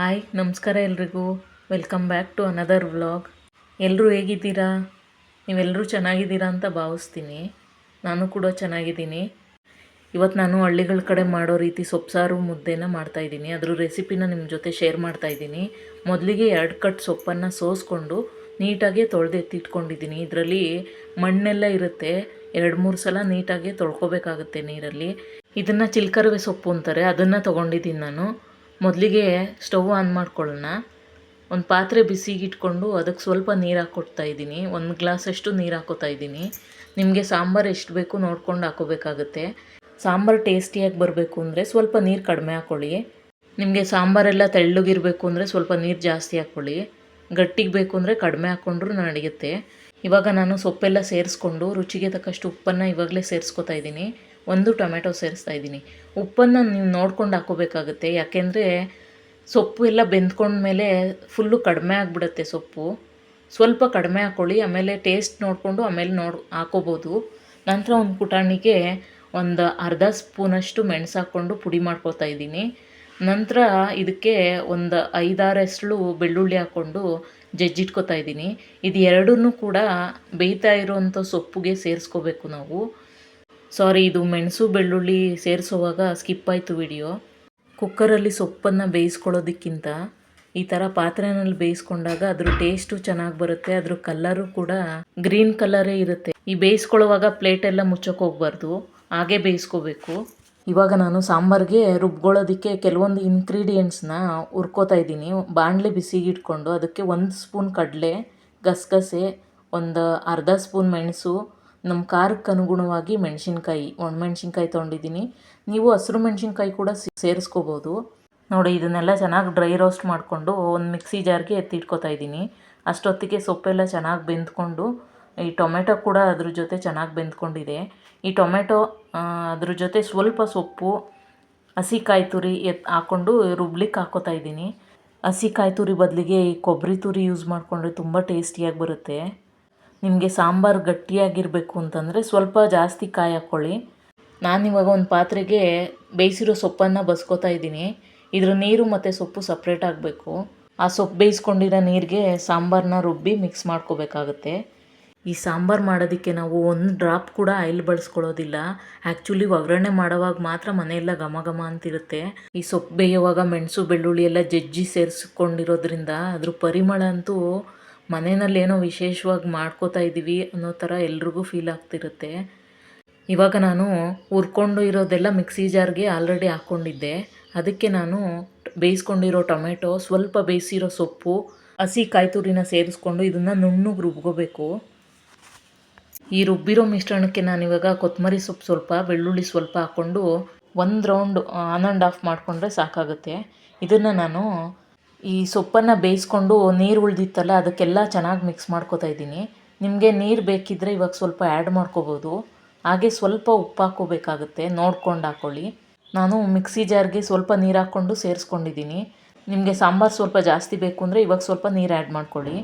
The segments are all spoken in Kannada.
ಹಾಯ್, ನಮಸ್ಕಾರ ಎಲ್ರಿಗೂ. Welcome back to another vlog ಎಲ್ಲರೂ ಹೇಗಿದ್ದೀರಾ? ನೀವೆಲ್ಲರೂ ಚೆನ್ನಾಗಿದ್ದೀರಾ ಅಂತ ಭಾವಿಸ್ತೀನಿ. ನಾನು ಕೂಡ ಚೆನ್ನಾಗಿದ್ದೀನಿ. ಇವತ್ತು ನಾನು ಹಳ್ಳಿಗಳ ಕಡೆ ಮಾಡೋ ರೀತಿ ಸೊಪ್ಪು ಮುದ್ದೆನ ಮಾಡ್ತಾಯಿದ್ದೀನಿ ಅದ್ರ ರೆಸಿಪಿನ ನಿಮ್ಮ ಜೊತೆ ಶೇರ್ ಮಾಡ್ತಾಯಿದ್ದೀನಿ ಮೊದಲಿಗೆ ಎರಡು ಕಟ್ ಸೊಪ್ಪನ್ನು ಸೋಸ್ಕೊಂಡು ನೀಟಾಗಿ ತೊಳೆದೆತ್ತಿಟ್ಕೊಂಡಿದ್ದೀನಿ. ಇದರಲ್ಲಿ ಮಣ್ಣೆಲ್ಲ ಇರುತ್ತೆ. ಎರಡು ಮೂರು ಸಲ ನೀಟಾಗಿ ತೊಳ್ಕೊಬೇಕಾಗುತ್ತೆ ನೀರಲ್ಲಿ. ಇದನ್ನು ಚಿಲ್ಕರವೆ ಸೊಪ್ಪು ಅಂತಾರೆ. ಅದನ್ನು ತೊಗೊಂಡಿದ್ದೀನಿ ನಾನು. ಮೊದಲಿಗೆ ಸ್ಟವ್ ಆನ್ ಮಾಡ್ಕೊಳ್ಳೋಣ. ಒಂದು ಪಾತ್ರೆ ಬಿಸಿಗೆ ಇಟ್ಕೊಂಡು ಅದಕ್ಕೆ ಸ್ವಲ್ಪ ನೀರು ಹಾಕ್ಕೊಡ್ತಾ ಇದ್ದೀನಿ. ಒಂದು ಗ್ಲಾಸಷ್ಟು ನೀರು ಹಾಕೋತಾ ಇದ್ದೀನಿ. ನಿಮಗೆ ಸಾಂಬಾರು ಎಷ್ಟು ಬೇಕು ನೋಡ್ಕೊಂಡು ಹಾಕೋಬೇಕಾಗುತ್ತೆ. ಸಾಂಬಾರು ಟೇಸ್ಟಿಯಾಗಿ ಬರಬೇಕು ಅಂದರೆ ಸ್ವಲ್ಪ ನೀರು ಕಡಿಮೆ ಹಾಕ್ಕೊಳ್ಳಿ ನಿಮಗೆ ಸಾಂಬಾರೆಲ್ಲ ತೆಳ್ಳಗಿರಬೇಕು ಅಂದರೆ ಸ್ವಲ್ಪ ನೀರು ಜಾಸ್ತಿ ಹಾಕ್ಕೊಳ್ಳಿ ಗಟ್ಟಿಗೆ ಬೇಕು ಅಂದರೆ ಕಡಿಮೆ ಹಾಕ್ಕೊಂಡ್ರೂ ನಡೆಯುತ್ತೆ. ಇವಾಗ ನಾನು ಸೊಪ್ಪೆಲ್ಲ ಸೇರಿಸ್ಕೊಂಡು ರುಚಿಗೆ ತಕ್ಕಷ್ಟು ಉಪ್ಪನ್ನು ಇವಾಗಲೇ ಸೇರಿಸ್ಕೊತಾ ಇದ್ದೀನಿ. ಒಂದು ಟೊಮೆಟೊ ಸೇರಿಸ್ತಾ ಇದ್ದೀನಿ. ಉಪ್ಪನ್ನು ನೀವು ನೋಡ್ಕೊಂಡು ಹಾಕೋಬೇಕಾಗುತ್ತೆ. ಯಾಕೆಂದರೆ ಸೊಪ್ಪು ಎಲ್ಲ ಬೆಂದ್ಕೊಂಡ್ಮೇಲೆ ಫುಲ್ಲು ಕಡಿಮೆ ಆಗಿಬಿಡುತ್ತೆ ಸೊಪ್ಪು. ಸ್ವಲ್ಪ ಕಡಿಮೆ ಹಾಕ್ಕೊಳ್ಳಿ ಆಮೇಲೆ ಟೇಸ್ಟ್ ನೋಡಿಕೊಂಡು ಆಮೇಲೆ ನೋಡ್, ಹಾಕೋಬೋದು. ನಂತರ ಒಂದು ಪುಟಾಣಿಗೆ ಒಂದು ಅರ್ಧ ಸ್ಪೂನಷ್ಟು ಮೆಣಸು ಹಾಕ್ಕೊಂಡು ಪುಡಿ ಮಾಡ್ಕೊತಾ ಇದ್ದೀನಿ. ನಂತರ ಇದಕ್ಕೆ ಒಂದು ಐದಾರು ಹೆಸ್ಳು ಬೆಳ್ಳುಳ್ಳಿ ಹಾಕ್ಕೊಂಡು ಜಜ್ಜಿಟ್ಕೊತಾ ಇದ್ದೀನಿ. ಇದು ಎರಡೂ ಕೂಡ ಬೇಯ್ತಾ ಇರೋವಂಥ ಸೊಪ್ಪಿಗೆ ಸೇರಿಸ್ಕೋಬೇಕು ನಾವು. ಸಾರಿ ಇದು ಮೆಣಸು ಬೆಳ್ಳುಳ್ಳಿ ಸೇರಿಸುವಾಗ ಸ್ಕಿಪ್ ಆಯಿತು ವಿಡಿಯೋ ಕುಕ್ಕರಲ್ಲಿ ಸೊಪ್ಪನ್ನು ಬೇಯಿಸ್ಕೊಳ್ಳೋದಕ್ಕಿಂತ ಈ ಥರ ಪಾತ್ರೆನಲ್ಲಿ ಬೇಯಿಸ್ಕೊಂಡಾಗ ಅದ್ರ ಟೇಸ್ಟು ಚೆನ್ನಾಗಿ ಬರುತ್ತೆ, ಅದ್ರ ಕಲ್ಲರು ಕೂಡ ಗ್ರೀನ್ ಕಲ್ಲರೇ ಇರುತ್ತೆ. ಈ ಬೇಯಿಸ್ಕೊಳ್ಳೋವಾಗ ಪ್ಲೇಟೆಲ್ಲ ಮುಚ್ಚೋಕೆ ಹೋಗ್ಬಾರ್ದು, ಹಾಗೆ ಬೇಯಿಸ್ಕೋಬೇಕು. ಇವಾಗ ನಾನು ಸಾಂಬಾರಿಗೆ ರುಬ್ಕೊಳ್ಳೋದಕ್ಕೆ ಕೆಲವೊಂದು ಇನ್ಗ್ರೀಡಿಯೆಂಟ್ಸ್ನ ಹುರ್ಕೋತಾ ಇದ್ದೀನಿ. ಬಾಣಲೆ ಬಿಸಿಗೆ ಇಟ್ಕೊಂಡು ಅದಕ್ಕೆ ಒಂದು ಸ್ಪೂನ್ ಕಡಲೆ, ಗಸಗಸೆ, ಒಂದು ಅರ್ಧ ಸ್ಪೂನ್ ಮೆಣಸು ನಮ್ಮ ಖಾರಕ್ಕೆ ಅನುಗುಣವಾಗಿ ಮೆಣಸಿನ್ಕಾಯಿ ಒಣಮೆಣ್ಸಿನ್ಕಾಯಿ ತೊಗೊಂಡಿದ್ದೀನಿ ನೀವು ಹಸಿರು ಮೆಣಸಿನ್ಕಾಯಿ ಕೂಡ ಸೇರಿಸ್ಕೋಬೋದು. ನೋಡಿ, ಇದನ್ನೆಲ್ಲ ಚೆನ್ನಾಗಿ ಡ್ರೈ ರೋಸ್ಟ್ ಮಾಡಿಕೊಂಡು ಒಂದು ಮಿಕ್ಸಿ ಜಾರ್ಗೆ ಎತ್ತಿಟ್ಕೊತಾ ಇದ್ದೀನಿ ಅಷ್ಟೊತ್ತಿಗೆ ಸೊಪ್ಪೆಲ್ಲ ಚೆನ್ನಾಗಿ ಬೆಂದ್ಕೊಂಡು, ಈ ಟೊಮೆಟೊ ಕೂಡ ಅದ್ರ ಜೊತೆ ಚೆನ್ನಾಗಿ ಬೆಂದ್ಕೊಂಡಿದೆ. ಈ ಟೊಮೆಟೊ ಅದ್ರ ಜೊತೆ ಸ್ವಲ್ಪ ಸೊಪ್ಪು ಹಸಿ ಕಾಯಿ ತುರಿ ಎತ್ ಹಾಕ್ಕೊಂಡು ರುಬ್ಲಿಕ್ಕೆ ಹಾಕೋತಾ ಇದ್ದೀನಿ ಹಸಿ ಕಾಯಿ ತುರಿ ಬದಲಿಗೆ ಈ ಕೊಬ್ಬರಿ ತುರಿ ಯೂಸ್ ಮಾಡಿಕೊಂಡ್ರೆ ತುಂಬ ಟೇಸ್ಟಿಯಾಗಿ ಬರುತ್ತೆ. ನಿಮಗೆ ಸಾಂಬಾರು ಗಟ್ಟಿಯಾಗಿರಬೇಕು ಅಂತಂದರೆ ಸ್ವಲ್ಪ ಜಾಸ್ತಿ ಕಾಯಿ ಹಾಕ್ಕೊಳ್ಳಿ ನಾನಿವಾಗ ಒಂದು ಪಾತ್ರೆಗೆ ಬೇಯಿಸಿರೋ ಸೊಪ್ಪನ್ನು ಬಸ್ಕೋತಾ ಇದ್ದೀನಿ. ಇದರ ನೀರು ಮತ್ತು ಸೊಪ್ಪು ಸಪ್ರೇಟ್ ಆಗಬೇಕು. ಆ ಸೊಪ್ಪು ಬೇಯಿಸ್ಕೊಂಡಿರೋ ನೀರಿಗೆ ಸಾಂಬಾರನ್ನ ರುಬ್ಬಿ ಮಿಕ್ಸ್ ಮಾಡ್ಕೋಬೇಕಾಗತ್ತೆ. ಈ ಸಾಂಬಾರು ಮಾಡೋದಕ್ಕೆ ನಾವು ಒಂದು ಡ್ರಾಪ್ ಕೂಡ ಆಯಿಲ್ ಬಳಸ್ಕೊಳ್ಳೋದಿಲ್ಲ. ಆ್ಯಕ್ಚುಲಿ ಒಗ್ಗರಣೆ ಮಾಡೋವಾಗ ಮಾತ್ರ ಮನೆಯೆಲ್ಲ ಘಮ ಘಮ ಅಂತಿರುತ್ತೆ. ಈ ಸೊಪ್ಪು ಬೇಯುವಾಗ ಮೆಣಸು, ಬೆಳ್ಳುಳ್ಳಿ ಎಲ್ಲ ಜಜ್ಜಿ ಸೇರಿಸ್ಕೊಂಡಿರೋದ್ರಿಂದ ಅದ್ರ ಪರಿಮಳ ಅಂತೂ ಮನೆಯಲ್ಲಿ ಏನೋ ವಿಶೇಷವಾಗಿ ಮಾಡ್ಕೋತಾ ಇದ್ದೀವಿ ಅನ್ನೋ ಥರ ಎಲ್ರಿಗೂ ಫೀಲ್ ಆಗ್ತಿರುತ್ತೆ. ಇವಾಗ ನಾನು ಹುರ್ಕೊಂಡು ಇರೋದೆಲ್ಲ ಮಿಕ್ಸಿ ಜಾರ್ಗೆ ಆಲ್ರೆಡಿ ಹಾಕ್ಕೊಂಡಿದ್ದೆ. ಅದಕ್ಕೆ ನಾನು ಬೇಯಿಸ್ಕೊಂಡಿರೋ ಟೊಮೆಟೊ, ಸ್ವಲ್ಪ ಬೇಯಿಸಿರೋ ಸೊಪ್ಪು, ಹಸಿ ಕಾಯಿ ತುರಿನ ಸೇರಿಸ್ಕೊಂಡು ಇದನ್ನು ನುಣ್ಣಗೆ ರುಬ್ಕೋಬೇಕು. ಈ ರುಬ್ಬಿರೋ ಮಿಶ್ರಣಕ್ಕೆ ನಾನಿವಾಗ ಕೊತ್ತಂಬರಿ ಸೊಪ್ಪು ಸ್ವಲ್ಪ, ಬೆಳ್ಳುಳ್ಳಿ ಸ್ವಲ್ಪ ಹಾಕ್ಕೊಂಡು ಒಂದು ರೌಂಡ್ ಆನ್ ಆ್ಯಂಡ್ ಆಫ್ ಮಾಡಿಕೊಂಡ್ರೆ ಸಾಕಾಗುತ್ತೆ. ಇದನ್ನು ನಾನು ಈ ಸೊಪ್ಪನ್ನು ಬೇಯಿಸ್ಕೊಂಡು ನೀರು ಉಳಿದಿತ್ತಲ್ಲ, ಅದಕ್ಕೆಲ್ಲ ಚೆನ್ನಾಗಿ ಮಿಕ್ಸ್ ಮಾಡ್ಕೋತಾ ಇದ್ದೀನಿ. ನಿಮಗೆ ನೀರು ಬೇಕಿದ್ದರೆ ಇವಾಗ ಸ್ವಲ್ಪ ಆ್ಯಡ್ ಮಾಡ್ಕೋಬೋದು. ಹಾಗೆ ಸ್ವಲ್ಪ ಉಪ್ಪು ಹಾಕೋಬೇಕಾಗುತ್ತೆ ನೋಡ್ಕೊಂಡು ಹಾಕ್ಕೊಳ್ಳಿ ನಾನು ಮಿಕ್ಸಿ ಜಾರ್ಗೆ ಸ್ವಲ್ಪ ನೀರು ಹಾಕ್ಕೊಂಡು ಸೇರಿಸ್ಕೊಂಡಿದ್ದೀನಿ. ನಿಮಗೆ ಸಾಂಬಾರು ಸ್ವಲ್ಪ ಜಾಸ್ತಿ ಬೇಕು ಅಂದರೆ ಇವಾಗ ಸ್ವಲ್ಪ ನೀರು ಆ್ಯಡ್ ಮಾಡ್ಕೊಳ್ಳಿ.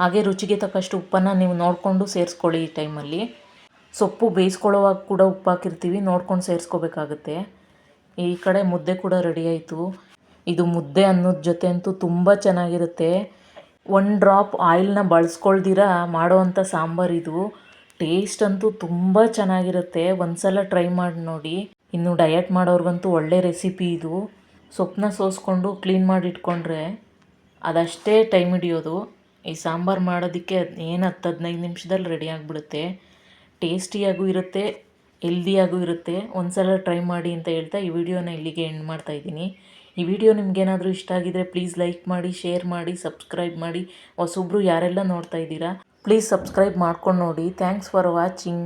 ಹಾಗೆ ರುಚಿಗೆ ತಕ್ಕಷ್ಟು ಉಪ್ಪನ್ನು ನೀವು ನೋಡಿಕೊಂಡು ಸೇರಿಸ್ಕೊಳ್ಳಿ ಈ ಟೈಮಲ್ಲಿ ಸೊಪ್ಪು ಬೇಯಿಸ್ಕೊಳ್ಳೋವಾಗ ಕೂಡ ಉಪ್ಪು ಹಾಕಿರ್ತೀವಿ, ನೋಡ್ಕೊಂಡು ಸೇರಿಸ್ಕೋಬೇಕಾಗುತ್ತೆ. ಈ ಕಡೆ ಮುದ್ದೆ ಕೂಡ ರೆಡಿ ಆಯಿತು. ಇದು ಮುದ್ದೆ ಅನ್ನೋದ ಜೊತೆ ಅಂತೂ ತುಂಬ ಚೆನ್ನಾಗಿರುತ್ತೆ. ಒನ್ ಡ್ರಾಪ್ ಆಯಿಲ್ನ ಬಳಸ್ಕೊಳ್ದಿರ ಮಾಡೋವಂಥ ಸಾಂಬಾರು ಇದು. ಟೇಸ್ಟ್ ಅಂತೂ ತುಂಬ ಚೆನ್ನಾಗಿರುತ್ತೆ. ಒಂದು ಸಲ ಟ್ರೈ ಮಾಡಿ ನೋಡಿ. ಇನ್ನು ಡಯಟ್ ಮಾಡೋರ್ಗಂತೂ ಒಳ್ಳೆ ರೆಸಿಪಿ ಇದು. ಸೊಪ್ಪನ್ನ ಸೋಸ್ಕೊಂಡು ಕ್ಲೀನ್ ಮಾಡಿ ಇಟ್ಕೊಂಡ್ರೆ ಅದಷ್ಟೇ ಟೈಮ್ ಹಿಡಿಯೋದು. ಈ ಸಾಂಬಾರು ಮಾಡೋದಕ್ಕೆ ಏನು ಹತ್ತು ಹದಿನೈದು ನಿಮಿಷದಲ್ಲಿ ರೆಡಿ ಆಗಿಬಿಡುತ್ತೆ. ಟೇಸ್ಟಿಯಾಗೂ ಇರುತ್ತೆ ಹೆಲ್ದಿಯಾಗೂ ಇರುತ್ತೆ. ಒಂದು ಸಲ ಟ್ರೈ ಮಾಡಿ ಅಂತ ಹೇಳ್ತಾ ಈ ವಿಡಿಯೋನ ಇಲ್ಲಿಗೆ ಎಂಡ್ ಮಾಡ್ತಾಯಿದ್ದೀನಿ ಈ ವಿಡಿಯೋ ನಿಮಗೇನಾದರೂ ಇಷ್ಟ ಆಗಿದರೆ ಪ್ಲೀಸ್ ಲೈಕ್ ಮಾಡಿ ಶೇರ್ ಮಾಡಿ ಸಬ್ಸ್ಕ್ರೈಬ್ ಮಾಡಿ. ಹೊಸೊಬ್ರು ಯಾರೆಲ್ಲ ನೋಡ್ತಾ ಇದ್ದೀರಾ ಪ್ಲೀಸ್ ಸಬ್ಸ್ಕ್ರೈಬ್ ಮಾಡ್ಕೊಂಡು ನೋಡಿ. Thanks for watching